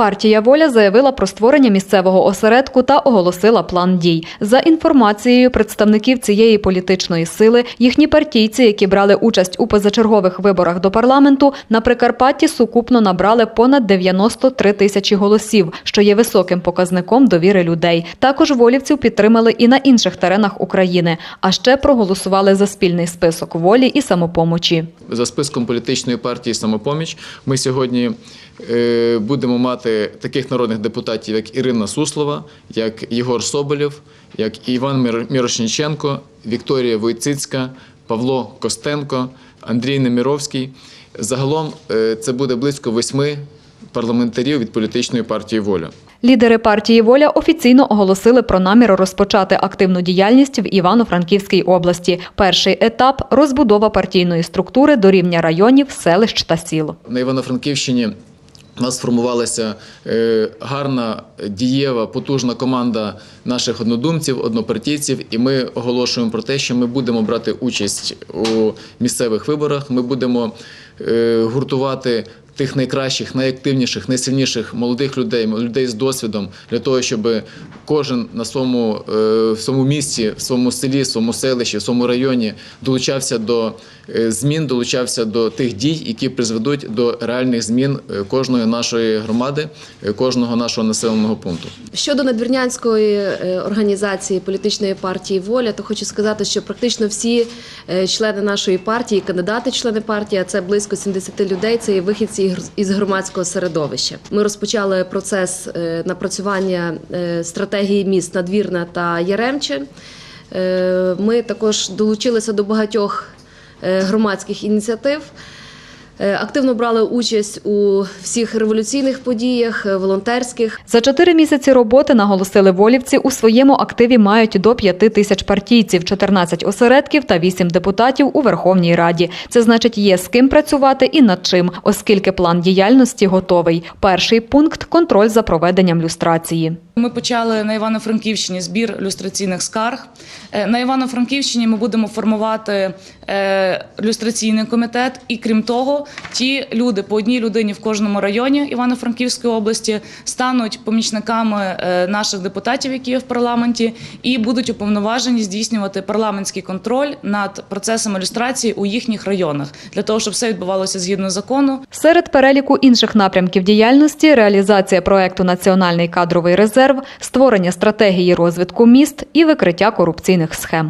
Партія Воля заявила про створення місцевого осередку та оголосила план дій. За інформацією представників цієї політичної сили, їхні партійці, які брали участь у позачергових виборах до парламенту, на Прикарпатті сукупно набрали понад 93 тисячі голосів, що є високим показником довіри людей. Також волівців підтримали і на інших теренах України, а ще проголосували за спільний список волі і самопомочі. За списком політичної партії Самопоміч ми сьогодні е, будемо мати таких народних депутатів, як Ірина Суслова, як Єгор Соболєв, як Іван Мір- Мірошніченко, Вікторія Войцицька, Павло Костенко, Андрій Неміровський. Загалом е, це буде близько восьми парламентарів від політичної партії Воля. Лідери партії Воля офіційно оголосили про намір розпочати активну діяльність в Івано-Франківській області. Перший етап розбудова партійної структури до рівня районів, селищ та сіл. На Івано-Франківщині у нас сформувалася е, гарна, дієва, потужна команда наших однодумців, однопартійців, і ми оголошуємо про те, що ми будемо брати участь у місцевих виборах. Ми будемо е, гуртувати тих найкращих, найактивніших, найсильніших молодих людей, людей з досвідом для того, щоб кожен на своєму, е, в своєму місті, в своєму селі, в своєму селищі, в своєму районі долучався до е, змін, долучався до тих дій, які призведуть до реальних змін е, кожної нашої громади, кожного нашого населеного пункту. Щодо надвірнянської організації політичної партії Воля, то хочу сказати, що практично всі члени нашої партії, кандидати члени партії, а це близько 70 людей, це є вихідці із громадського середовища. Ми розпочали процес е, напрацювання е, стратегії міст Надвірна та Яремче. Е, Ми також долучилися до багатьох громадських ініціатив. Е, Активно брали участь у всіх революційних подіях, е, волонтерських. За чотири місяці роботи наголосили волівці у своєму активі мають до п'яти тисяч партійців, 14 осередків та 8 депутатів у Верховній Раді. Це значить, є з ким працювати і над чим, оскільки план діяльності готовий. Перший пункт контроль за проведенням люстрації. Ми почали на Івано-Франківщині збір люстраційних скарг. Е, На Івано-Франківщині ми будемо формувати е, люстраційний комітет, і крім того, ті люди по одній людині в кожному районі Івано-Франківської області стануть помічниками е, наших депутатів, які є в парламенті, і будуть уповноважені здійснювати парламентський контроль над процесами люстрації у їхніх районах для того, щоб все відбувалося згідно закону. Серед переліку інших напрямків діяльності реалізація проекту Національний кадровий резерв, створення стратегії розвитку міст і викриття корупційних схем.